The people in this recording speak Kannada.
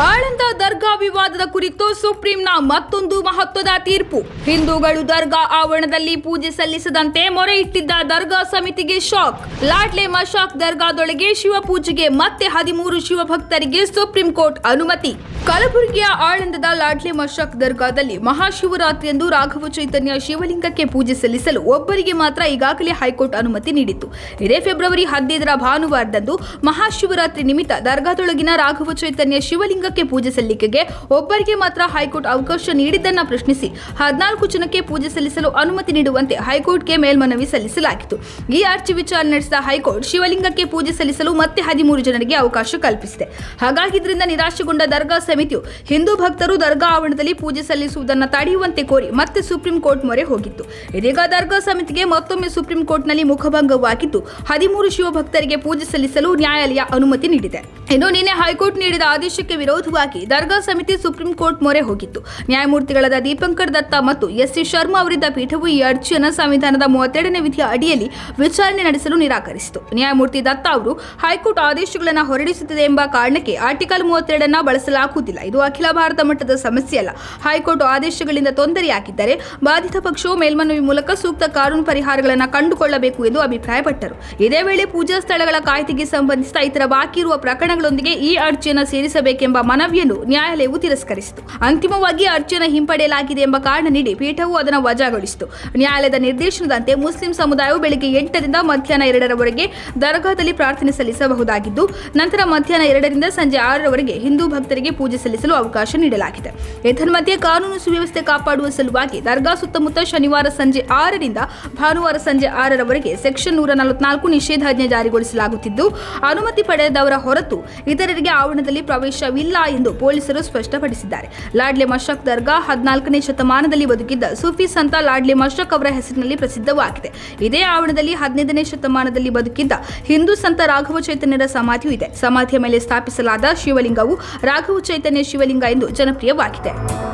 ಆಳಂದ ದರ್ಗಾ ವಿವಾದದ ಕುರಿತು ಸುಪ್ರೀಂನ ಮತ್ತೊಂದು ಮಹತ್ವದ ತೀರ್ಪು. ಹಿಂದೂಗಳು ದರ್ಗಾ ಆವರಣದಲ್ಲಿ ಪೂಜೆ ಸಲ್ಲಿಸದಂತೆ ಮೊರೆ ಇಟ್ಟಿದ್ದ ದರ್ಗಾ ಸಮಿತಿಗೆ ಶಾಕ್. ಲಾಡ್ಲೆ ಮಶಾಕ್ ದರ್ಗಾದೊಳಗೆ ಶಿವಪೂಜೆಗೆ ಮತ್ತೆ ಹದಿಮೂರು ಶಿವಭಕ್ತರಿಗೆ ಸುಪ್ರೀಂ ಕೋರ್ಟ್ ಅನುಮತಿ. ಕಲಬುರಗಿಯ ಆಳಂದದ ಲಾಡ್ಲೆ ಮಶಾಕ್ ದರ್ಗಾದಲ್ಲಿ ಮಹಾಶಿವರಾತ್ರಿಯಂದು ರಾಘವ ಚೈತನ್ಯ ಶಿವಲಿಂಗಕ್ಕೆ ಪೂಜೆ ಸಲ್ಲಿಸಲು ಒಬ್ಬರಿಗೆ ಮಾತ್ರ ಈಗಾಗಲೇ ಹೈಕೋರ್ಟ್ ಅನುಮತಿ ನೀಡಿತ್ತು. ಇದೇ ಫೆಬ್ರವರಿ ಹದಿನೈದರ ಭಾನುವಾರದಂದು ಮಹಾಶಿವರಾತ್ರಿ ನಿಮಿತ್ತ ದರ್ಗಾದೊಳಗಿನ ರಾಘವ ಚೈತನ್ಯ ಶಿವಲಿಂಗಕ್ಕೆ ಪೂಜೆ ಸಲ್ಲಿಕೆಗೆ ಒಬ್ಬರಿಗೆ ಮಾತ್ರ ಹೈಕೋರ್ಟ್ ಅವಕಾಶ ನೀಡಿದ್ದನ್ನ ಪ್ರಶ್ನಿಸಿ ಹದಿನಾಲ್ಕು ಜನಕ್ಕೆ ಪೂಜೆ ಸಲ್ಲಿಸಲು ಅನುಮತಿ ನೀಡುವಂತೆ ಹೈಕೋರ್ಟ್ಗೆ ಮೇಲ್ಮನವಿ ಸಲ್ಲಿಸಲಾಗಿತ್ತು. ಈ ಅರ್ಜಿ ವಿಚಾರಣೆ ನಡೆಸಿದ ಹೈಕೋರ್ಟ್ ಶಿವಲಿಂಗಕ್ಕೆ ಪೂಜೆ ಸಲ್ಲಿಸಲು ಮತ್ತೆ ಹದಿಮೂರು ಜನರಿಗೆ ಅವಕಾಶ ಕಲ್ಪಿಸಿದೆ. ಹಾಗಾಗಿ ಇದರಿಂದ ನಿರಾಶೆಗೊಂಡ ದರ್ಗಾ ಸಮಿತಿಯು ಹಿಂದೂ ಭಕ್ತರು ದರ್ಗಾ ಆವರಣದಲ್ಲಿ ಪೂಜೆ ಸಲ್ಲಿಸುವುದನ್ನು ತಡೆಯುವಂತೆ ಕೋರಿ ಮತ್ತೆ ಸುಪ್ರೀಂ ಕೋರ್ಟ್ ಮೊರೆ ಹೋಗಿತ್ತು. ಇದೀಗ ದರ್ಗಾ ಸಮಿತಿಗೆ ಮತ್ತೊಮ್ಮೆ ಸುಪ್ರೀಂ ಕೋರ್ಟ್ನಲ್ಲಿ ಮುಖಭಂಗವಾಗಿದ್ದು, ಹದಿಮೂರು ಶಿವಭಕ್ತರಿಗೆ ಪೂಜೆ ಸಲ್ಲಿಸಲು ನ್ಯಾಯಾಲಯ ಅನುಮತಿ ನೀಡಿದೆ. ಇನ್ನು ನಿನ್ನೆ ಹೈಕೋರ್ಟ್ ನೀಡಿದ ಆದೇಶಕ್ಕೆ ವಿರೋಧವಾಗಿ ದರ್ಗಾ ಸಮಿತಿ ಸುಪ್ರೀಂ ಕೋರ್ಟ್ ಮೊರೆ ಹೋಗಿತ್ತು. ನ್ಯಾಯಮೂರ್ತಿಗಳಾದ ದೀಪಂಕರ್ ದತ್ತ ಮತ್ತು ಎಸ್ ಸಿ ಶರ್ಮಾ ಅವರಿದ್ದ ಪೀಠವು ಈ ಅರ್ಜಿಯನ್ನು ಸಂವಿಧಾನದ ಮೂವತ್ತೆರಡನೇ ವಿಧಿಯ ಅಡಿಯಲ್ಲಿ ವಿಚಾರಣೆ ನಡೆಸಲು ನಿರಾಕರಿಸಿತು. ನ್ಯಾಯಮೂರ್ತಿ ದತ್ತ ಅವರು, ಹೈಕೋರ್ಟ್ ಆದೇಶಗಳನ್ನು ಹೊರಡಿಸುತ್ತಿದೆ ಎಂಬ ಕಾರಣಕ್ಕೆ ಆರ್ಟಿಕಲ್ ಮೂವತ್ತೆರಡನ್ನ ಬಳಸಲಾಗುವುದಿಲ್ಲ ಇದು ಅಖಿಲ ಭಾರತ ಮಟ್ಟದ ಸಮಸ್ಯೆಯಲ್ಲ ಹೈಕೋರ್ಟ್ ಆದೇಶಗಳಿಂದ ತೊಂದರೆಯಾಗಿದ್ದರೆ ಬಾಧಿತ ಪಕ್ಷವು ಮೇಲ್ಮನವಿ ಮೂಲಕ ಸೂಕ್ತ ಕಾನೂನು ಪರಿಹಾರಗಳನ್ನು ಕಂಡುಕೊಳ್ಳಬೇಕು ಎಂದು ಅಭಿಪ್ರಾಯಪಟ್ಟರು. ಇದೇ ವೇಳೆ ಪೂಜಾ ಸ್ಥಳಗಳ ಕಾಯ್ದೆಗೆ ಸಂಬಂಧಿಸಿದ ಇತರ ಬಾಕಿ ಇರುವ ಪ್ರಕರಣಗಳೊಂದಿಗೆ ಈ ಅರ್ಜಿಯನ್ನು ಸೇರಿಸಬೇಕೆಂಬ ಮನವಿಯನ್ನು ನ್ಯಾಯಾಲಯವು ತಿರಸ್ಕರಿಸಿತು. ಅಂತಿಮವಾಗಿ ಅರ್ಜಿಯನ್ನು ಹಿಂಪಡೆಯಲಾಗಿದೆ ಎಂಬ ಕಾರಣ ನೀಡಿ ಪೀಠವು ಅದನ್ನು ವಜಾಗೊಳಿಸಿತು. ನ್ಯಾಯಾಲಯದ ನಿರ್ದೇಶನದಂತೆ ಮುಸ್ಲಿಂ ಸಮುದಾಯವು ಬೆಳಗ್ಗೆ ಎಂಟರಿಂದ ಮಧ್ಯಾಹ್ನ ಎರಡರವರೆಗೆ ದರ್ಗಾದಲ್ಲಿ ಪ್ರಾರ್ಥನೆ ಸಲ್ಲಿಸಬಹುದಾಗಿದ್ದು, ನಂತರ ಮಧ್ಯಾಹ್ನ ಎರಡರಿಂದ ಸಂಜೆ ಆರರವರೆಗೆ ಹಿಂದೂ ಭಕ್ತರಿಗೆ ಪೂಜೆ ಸಲ್ಲಿಸಲು ಅವಕಾಶ ನೀಡಲಾಗಿದೆ. ಏತನ್ಮಧ್ಯೆ ಕಾನೂನು ಸುವ್ಯವಸ್ಥೆ ಕಾಪಾಡುವ ಸಲುವಾಗಿ ದರ್ಗಾ ಸುತ್ತಮುತ್ತ ಶನಿವಾರ ಸಂಜೆ ಆರರಿಂದ ಭಾನುವಾರ ಸಂಜೆ ಆರರವರೆಗೆ ಸೆಕ್ಷನ್ ನೂರ ನಲವತ್ನಾಲ್ಕು ನಿಷೇಧಾಜ್ಞೆ ಜಾರಿಗೊಳಿಸಲಾಗುತ್ತಿದ್ದು, ಅನುಮತಿ ಪಡೆದವರ ಹೊರತು ಇತರರಿಗೆ ಆವರಣದಲ್ಲಿ ಪ್ರವೇಶವಿಲ್ಲ ಎಂದು ಪೊಲೀಸರು ಸ್ಪಷ್ಟಪಡಿಸಿದ್ದಾರೆ. ಲಾಡ್ಲೆ ಮಶಕ್ ದರ್ಗಾ ಹದಿನಾಲ್ಕನೇ ಶತಮಾನದಲ್ಲಿ ಬದುಕಿದ್ದ ಸೂಫಿ ಸಂತ ಲಾಡ್ಲೆ ಮಶಕ್ ಅವರ ಹೆಸರಿನಲ್ಲಿ ಪ್ರಸಿದ್ಧವಾಗಿದೆ. ಇದೇ ಆವರಣದಲ್ಲಿ ಹದಿನೈದನೇ ಶತಮಾನದಲ್ಲಿ ಬದುಕಿದ್ದ ಹಿಂದೂ ಸಂತ ರಾಘವ ಚೈತನ್ಯರ ಸಮಾಧಿಯೂ ಇದೆ. ಸಮಾಧಿಯ ಮೇಲೆ ಸ್ಥಾಪಿಸಲಾದ ಶಿವಲಿಂಗವು ರಾಘವ ಚೈತನ್ಯ ಶಿವಲಿಂಗ ಎಂದು ಜನಪ್ರಿಯವಾಗಿದೆ.